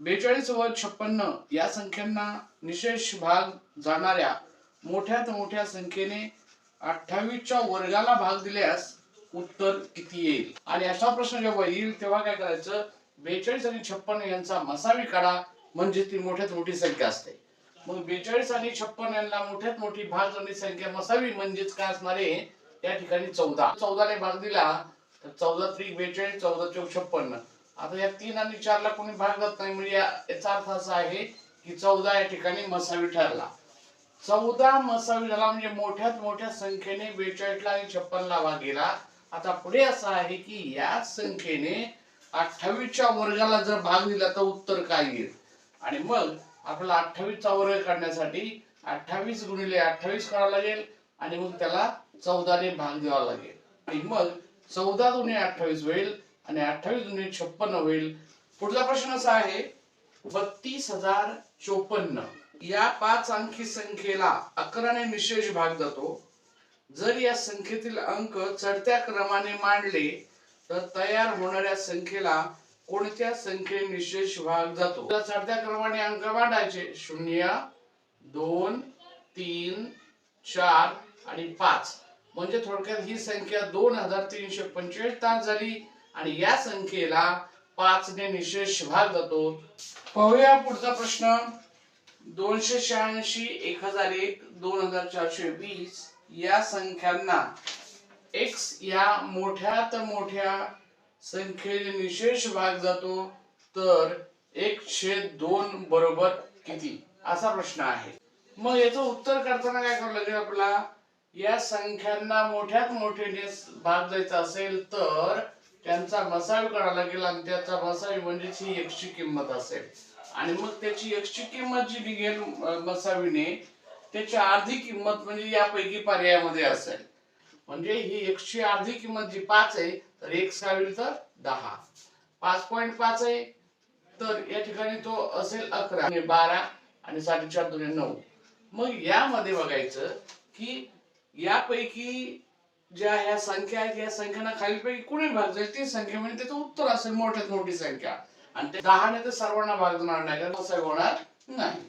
बेचाळीस व छप्पन्न या संख्यांना निशेष भाग जाणाऱ्या मोठ्यात मोठ्या संख्येने अठ्ठावीसच्या वर्गाला भाग दिल्यास उत्तर किती येईल? आणि असा प्रश्न जेव्हा येईल तेव्हा काय करायचं? बेचाळीस आणि छप्पन्न यांचा मसावी काढा म्हणजे ती मोठ्यात मोठी संख्या असते. मग बेचाळीस आणि छप्पन यांना मोठ्यात मोठी भाग जाणारी संख्या मसावी म्हणजेच काय असणार आहे? या ठिकाणी चौदा. चौदाने भाग दिला तर चौदा त्रिक बेचाळीस चौदा चौक छप्पन्न. आता या तीन आणि चारला कोणी भाग जात नाही म्हणजे याचा अर्थ असा आहे की चौदा या ठिकाणी मसावी ठरला. चौदा मसावी झाला म्हणजे मोठ्यात मोठ्या संख्येने बेचाळीसला आणि छप्पनला भाग गेला आता पुढे असं आहे की या संख्येने अठ्ठावीसच्या वर्गाला जर भाग दिला तर उत्तर काय येईल? आणि मग आपला अठ्ठावीसचा वर्ग काढण्यासाठी अठ्ठावीस गुणिले अठ्ठावीस करावं लागेल आणि मग त्याला चौदाने भाग द्यावा लागेल. आणि मग चौदा दुने अठ्ठावीस होईल. आणि अठ्ठावीस दुने छप्पन्न होईल. पुढचा प्रश्न असा आहे बत्तीस हजार चोपन्न. या पाच अंकी संख्येला अकराने निशेष भाग जातो. जर या संख्येतील अंक चढत्या क्रमाने मांडले तर तयार होणाऱ्या संख्येला कोणत्या संख्येने निशेष भाग जातो? तर चढत्या क्रमाने अंक मांडायचे. शून्य दोन तीन चार आणि पाच. म्हणजे थोडक्यात ही संख्या दोन हजार तीनशे पंचेचाळीस तास झाली. आणि या संख्येला पाचने निशेष भाग जातो. पाहूया पुढचा प्रश्न. दोनशे शहाऐंशी एक हजार एक दोन हजार चारशे वीस या संख्यांना एक्स या मोठ्यात मोठ्या संख्येने निशेष भाग जातो. तर एक छेद दोन बरोबर किती? असा प्रश्न आहे. मग याचं उत्तर करताना काय करावं लागेल आपला या संख्यांना मोठ्यात मोठ्याने भाग जायचा असेल तर त्यांचा मसावी करावा लागेल आणि त्याचा मसावी म्हणजेच ही एकची किंमत असेल. आणि मग त्याची एकची किंमत जी निघेल मसावीने त्याची अर्धी किंमत म्हणजे यापैकी पर्यायामध्ये असेल. म्हणजे ही एकशे अर्धी किंमत जी पाच आहे तर एक सावील तर दहा. पाच पॉईंट पाच आहे तर या ठिकाणी तो असेल अकरा. आणि बारा आणि साडेचार दोन नऊ. मग यामध्ये बघायचं की यापैकी ज्या ह्या संख्या आहेत या संख्यांना खालीलपैकी कुणी भाग जाईल ती संख्या म्हणजे त्याचं उत्तर असेल मोठ्यात मोठी संख्या. आणि ते दहाने तर सर्वांना भाग देणार नाही कारण असं होणार नाही.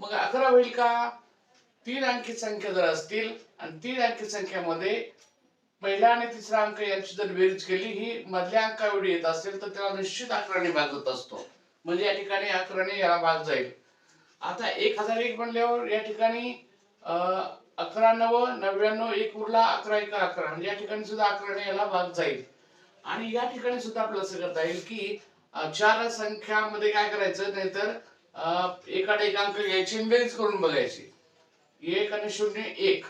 मग अकरा होईल का? तीन अंकी संख्या जर असतील आणि तीन अंकी संख्यामध्ये पहिला आणि तिसरा अंक यांची जर बेरीज केली ही मधल्या अंका एवढी येत असेल तर त्याला निश्चित अकराने भाग जात असतो. म्हणजे या ठिकाणी अकराने याला भाग जाईल. आता एक हजार एक म्हणल्यावर या ठिकाणी अं, अकरा नव नव्याण्णव एक उरला अकरा एक अकरा. म्हणजे या ठिकाणी सुद्धा अकरा याला भाग जाईल. आणि या ठिकाणी सुद्धा आपल्याला असं करता येईल की चार संख्यामध्ये काय करायचं नाहीतर तर एकाडे एक अंक घ्यायची बेरीज करून बघायची. एक आणि शून्य एक.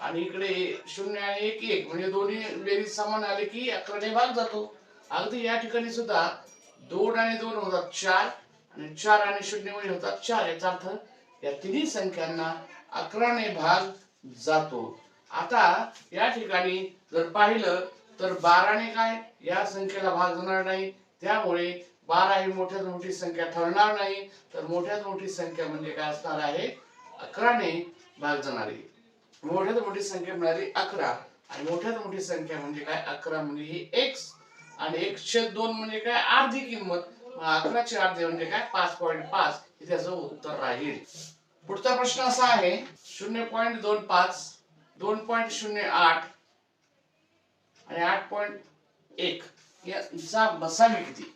आणि इकडे शून्य आणि एक एक. म्हणजे दोन्ही बेरीज समान आले की अकराने भाग जातो. अगदी या ठिकाणी सुद्धा दोन आणि दोन होतात चार आणि चार आणि शून्य म्हणजे होतात चार. याचा अर्थ या तिन्ही संख्यांना अकराने भाग जातो. आता या ठिकाणी जर पाहिलं तर बाराने काय या संख्येला भाग जाणार नाही. त्यामुळे बारा ही मोठ्यात मोठी संख्या ठरणार नाही. तर मोठ्यात मोठी संख्या म्हणजे काय असणार आहे? अकराने भाग जाणारी. मोठ्यात मोठी संख्या मिळाली अकरा. आणि मोठ्यात मोठी संख्या म्हणजे काय? अकरा म्हणजे ही एक्स आणि एकशे दोन म्हणजे काय? अर्धी किंमत. मग अकराची अर्धी म्हणजे काय? पाच पॉईंट पाच. हे त्याचं उत्तर राहील. पुढचा प्रश्न असा आहे शून्य पॉईंट दोन पाच दोन पॉईंट शून्य आठ आणि आठ पॉईंट एक. याचा बसावी किती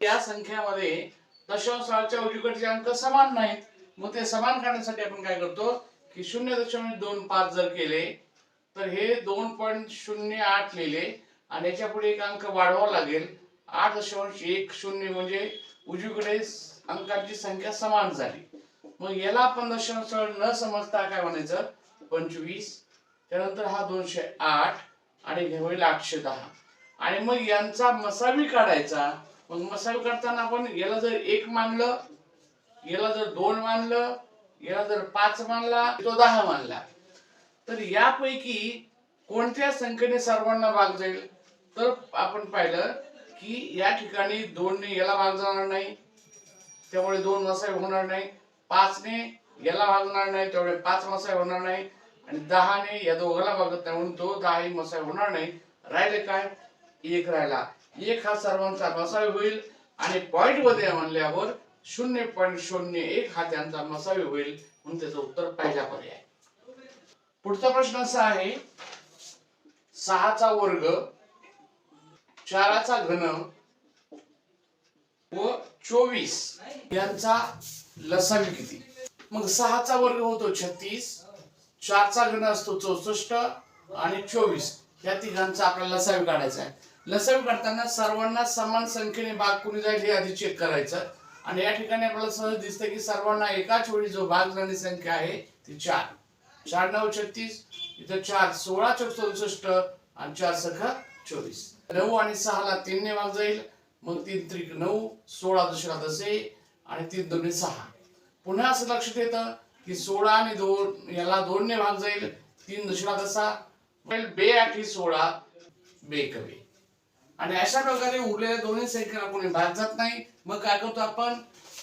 या संख्यामध्ये दशांशाच्या उजवीकडचे अंक समान नाहीत. मग ते समान करण्यासाठी आपण काय करतो की शून्य दशांश दोन पाच जर केले तर हे दोन पॉईंट शून्य आठ लिहिले आणि याच्यापुढे एक अंक वाढवावा लागेल. आठ दशांश एक शून्य म्हणजे उजवीकडे अंकांची संख्या समान झाली. मग याला आपण दशांश न समजता काय म्हणायचं? पंचवीस. त्यानंतर हा दोनशे आठ आणि हे होईल आठशे दहा. आणि मग यांचा मसावी काढायचा. मग मसावी काढताना आपण याला जर एक मानलं याला जर दोन मानलं याला जर पाच मानला तो दहा मानला. तर यापैकी कोणत्या संख्येने सर्वांना भाग जाईल? तर आपण पाहिलं की या ठिकाणी दोनने याला भाग जाणार नाही. त्यामुळे दोन मसावी होणार नाही. पाचने याला भागणार नाही तेवढे पाच मसाय होणार नाही आणि दहाने या दोघाला भागत नाही म्हणून तो दहाही मसाय होणार नाही. राहिले काय? एक राहिला. एक हा सर्वांचा मसावी होईल आणि पॉइंटमध्ये म्हणल्यावर शून्य पॉईंट शून्य एक हा त्यांचा मसावी होईल म्हणून त्याचं उत्तर पहिला पर्याय पुढचा प्रश्न असा आहे सहाचा वर्ग चाराचा घन व चोवीस. यांचा लसावी किती? मग सहाचा वर्ग होतो छत्तीस चारचा घन असतो चौसष्ट आणि चोवीस. या तिघांचा आपल्याला लसावी काढायचा आहे. लसावी काढताना सर्वांना समान संख्येने भाग कुणी जाईल हे आधी चेक करायचं. आणि या ठिकाणी आपल्याला सहज दिसतं की सर्वांना एकाच वेळी जो भाग जाणारी संख्या आहे ती चार. चार नऊ छत्तीस इथं चार सोळा चौ चौसष्ट आणि चार सखा चोवीस. नऊ आणि सहाला तीनने भाग जाईल. मग तीन त्रिक नऊ सोळा दुसरा दसे आणि तीन दोन्ही सहा. पुन्हा असं लक्षात येतं की सोळा आणि दोन याला दोन ने भाग जाईल. तीन दुसरा दसा बे आठी सोळा बे कवी आणि अशा प्रकारे उरलेल्या दोन्ही संख्येला कोणी भाग जात नाही. मग काय करतो आपण?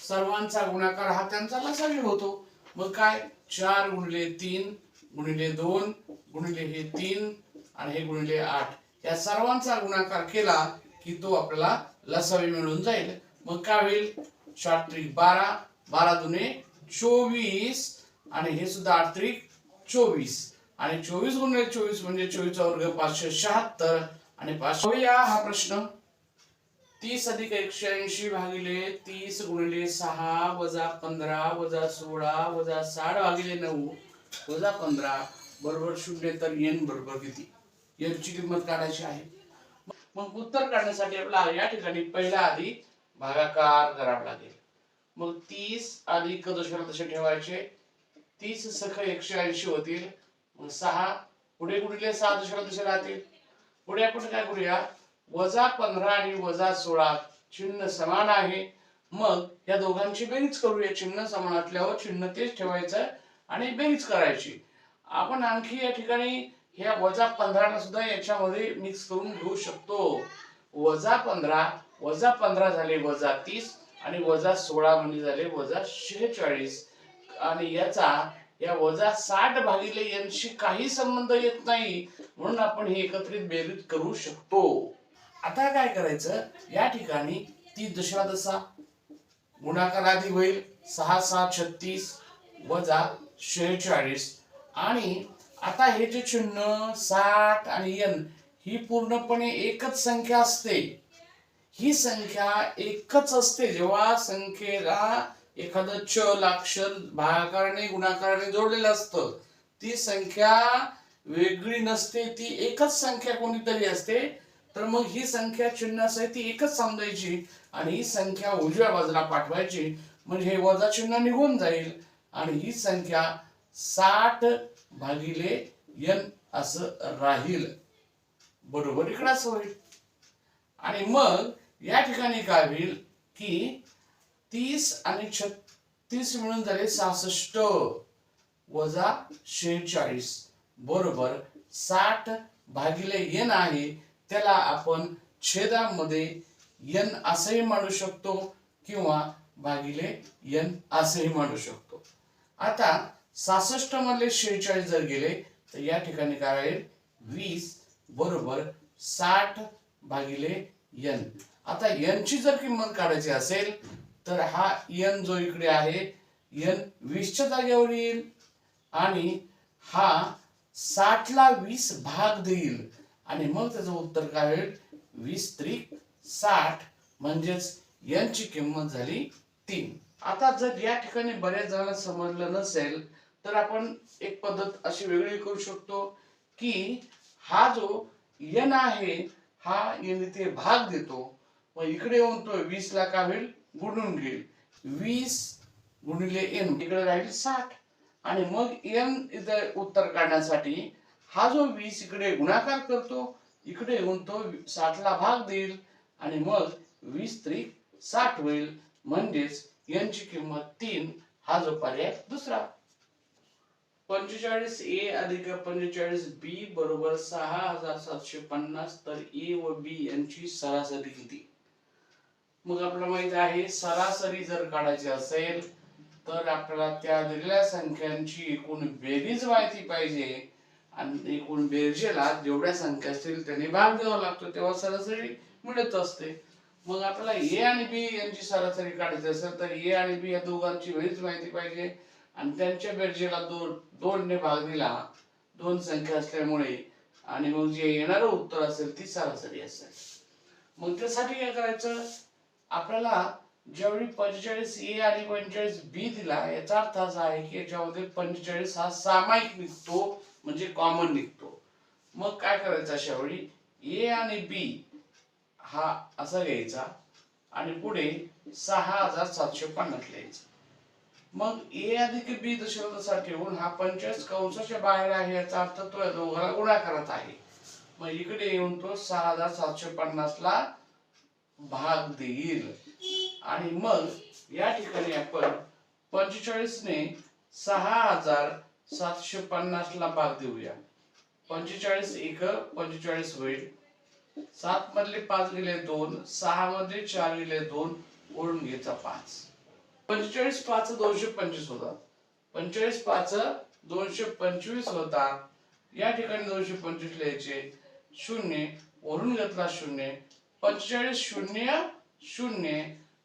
सर्वांचा गुणाकार हा त्यांचा लसावी होतो. मग काय? चार गुणिले तीन गुणिले दोन गुणिले हे तीन आणि हे गुणिले आठ. या सर्वांचा गुणाकार केला की तो आपल्याला लसावी मिळून जाईल. मग काय होईल? चार त्रिक बारा बारा दुने चोवीस आणि हे सुद्धा आठ त्रिक चोवीस. आणि चोवीस गुणिले चोवीस म्हणजे चोवीसचा वर्ग पाचशे शहात्तर. आणि पाचशे या हा प्रश्न. तीस अधिक एकशे ऐंशी भागिले तीस गुणिले सहा वजा पंधरा वजा सोळा वजा साठ भागिले नऊ वजा पंधरा बरोबर शून्य तर एन बरोबर किती? एनची किंमत काढायची आहे. मग उत्तर काढण्यासाठी आपल्याला या ठिकाणी पहिला आधी भागाकार करावा लागेल. मग तीस अधिक दशला तसे ठेवायचे. तीस सख एकशे ऐंशी होतील. मग सहा. पुढे गुणिले सहा दशला तसे राहतील? पुढे आपण काय करूया? वजा पंधरा आणि वजा सोळा चिन्ह समान आहे. मग या दोघांची बेरीज करूया. चिन्ह समान असल्यावर चिन्ह तेच ठेवायचं आणि बेरीज करायची. आपण आणखी या ठिकाणी ह्या वजा पंधराला सुद्धा याच्यामध्ये मिक्स करून घेऊ शकतो. वजा पंधरा वजा पंधरा झाले वजा तीस आणि वजा सोळा म्हणजे झाले वजा शेहेचाळीस. आणि याचा या वजा साठ भागिले यांशी काही संबंध येत नाही म्हणून आपण हे एकत्रित बेरीज करू शकतो. आता काय करायचं? या ठिकाणी ती दशरा दसा गुणाकार आधी होईल. सहा सहा छत्तीस वजा शेहेचाळीस. आणि आता हे जे चिन्ह साठ आणि यन ही पूर्णपणे एकच संख्या असते. ही संख्या एकच असते जेव्हा संख्येला एखादं चल अक्षर भागाकाराने गुणाकाराने जोडलेलं असतं. ती संख्या वेगळी नसते ती एकच संख्या कोणीतरी असते. तर मग ही संख्या चिन्हासहित ती एकच समजायची. आणि ही संख्या उजव्या बाजूला पाठवायची. म्हणजे हे वजा चिन्ह निघून जाईल. आणि ही संख्या साठ भागिले यन असं राहील. बरोबर इकडं असं होईल. आणि मग या ठिकाणी काय होईल की तीस आणि छत्तीस मिळून झाले सहासष्ट वजा शेहेचाळीस. बरोबर साठ भागिले एन आहे त्याला आपण छेदामध्ये एन असंही मांडू शकतो किंवा भागिले एन असंही मांडू शकतो. आता सहासष्ट मधले शेहेचाळीस जर गेले तर या ठिकाणी काय आहे वीस. बरोबर साठ भागिले एन. आता एनची जर किंमत काढायची असेल तर हा एन जो इकडे आहे एन वीसच्या जागेवर येईल आणि हा साठला वीस भाग देईल. आणि मग त्याचं उत्तर काय होईल? वीस त्रिक साठ म्हणजेच यांची किंमत झाली तीन. आता जर या ठिकाणी बऱ्याच जणांना समजलं नसेल तर आपण एक पद्धत अशी वेगळी करू शकतो की हा जो यन आहे हा यन इथे भाग देतो. मग इकडे येऊन तो वीस ला काय होईल गुणून घेईल वीस गुणिले एन इकडे राहील साठ. आणि मग एन इथे उत्तर काढण्यासाठी हा जो वीस इकडे गुणाकार करतो इकडे येऊन तो साठला भाग देईल. आणि मग वीस त्रिक साठ होईल. म्हणजेच यांची किंमत तीन हा जो पर्याय दुसरा. पंचेचाळीस ए अधिक पंचेचाळीस बी बरोबर सहा हजार सातशे पन्नास तर ए व बी यांची सरासरी किती? मग आपल्याला माहीत आहे सरासरी जर काढायची असेल तर आपल्याला त्या दिलेल्या संख्यांची एकूण बेरीज माहिती पाहिजे. आणि एकूण बेरजेला जेवढ्या संख्या असतील त्यांनी भाग द्यावा लागतो तेव्हा सरासरी मिळत असते. मग आपल्याला ए आणि बी यांची सरासरी काढायची असेल तर ए आणि बी या दोघांची बेरीज माहिती पाहिजे. आणि त्यांच्या बेरजेला दोन दोनने भाग दिला दोन संख्या असल्यामुळे. आणि मग जे येणारं उत्तर असेल ती सरासरी असेल. मग त्यासाठी काय करायचं? आपल्याला ज्यावेळी पंचेचाळीस ए आणि पंचेचाळीस बी दिला याचा अर्थ असा आहे की याच्यामध्ये पंचेचाळीस हा सामायिक निघतो म्हणजे कॉमन निघतो. मग काय करायचं अशा वेळी ए आणि बी हा असा घ्यायचा आणि पुढे सहा हजार सातशे पन्नास लिहायचं. मग ए अधिक बी दशरथाचा ठेवून हा पंचेचाळीस कंसाच्या बाहेर आहे याचा अर्थ तो दोघाला गुणाकारात आहे. मग इकडे येऊन तो सहा हजार सातशे पन्नास ला भाग देईल. आणि मग या ठिकाणी आपण पंचेचाळीस ने सहा हजार सातशे पन्नास ला भाग देऊया. पंचेचाळीस एक पंचेचाळीस होईल. सात मधले पाच गेले दोन सहा मधले चार गेले दोन ओढून घ्यायचा पाच. पंचेचाळीस पाच दोनशे पंचवीस होतात पंचेचाळीस पाच दोनशे पंचवीस होतात या ठिकाणी दोनशे पंचवीस लिहायचे. शून्य ओढून घेतला शून्य पंचेचाळीस शून्य शून्य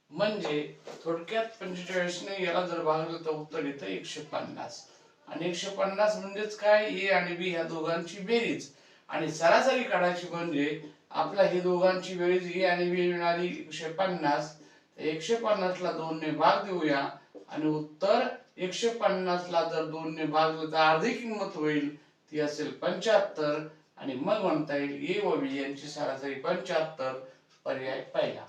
म्हणजे थोडक्यात पंचेचाळीसने याला जर भागलं तर उत्तर येतं एकशे पन्नास. आणि एकशे पन्नास म्हणजेच काय? ए आणि बी ह्या दोघांची बेरीज. आणि सरासरी काढायची म्हणजे आपल्या ही दोघांची बेरीज ए आणि बी मिळाली एकशे पन्नास. एकशे पन्नास ला दोन ने भाग देऊया. आणि उत्तर एकशे पन्नास ला जर दोन ने भागलं तर अर्धी किंमत होईल. ती असेल पंच्याहत्तर. आणि मग म्हणता येईल ए व बी यांची सरासरी पंच्याहत्तर पर्याय पहिला.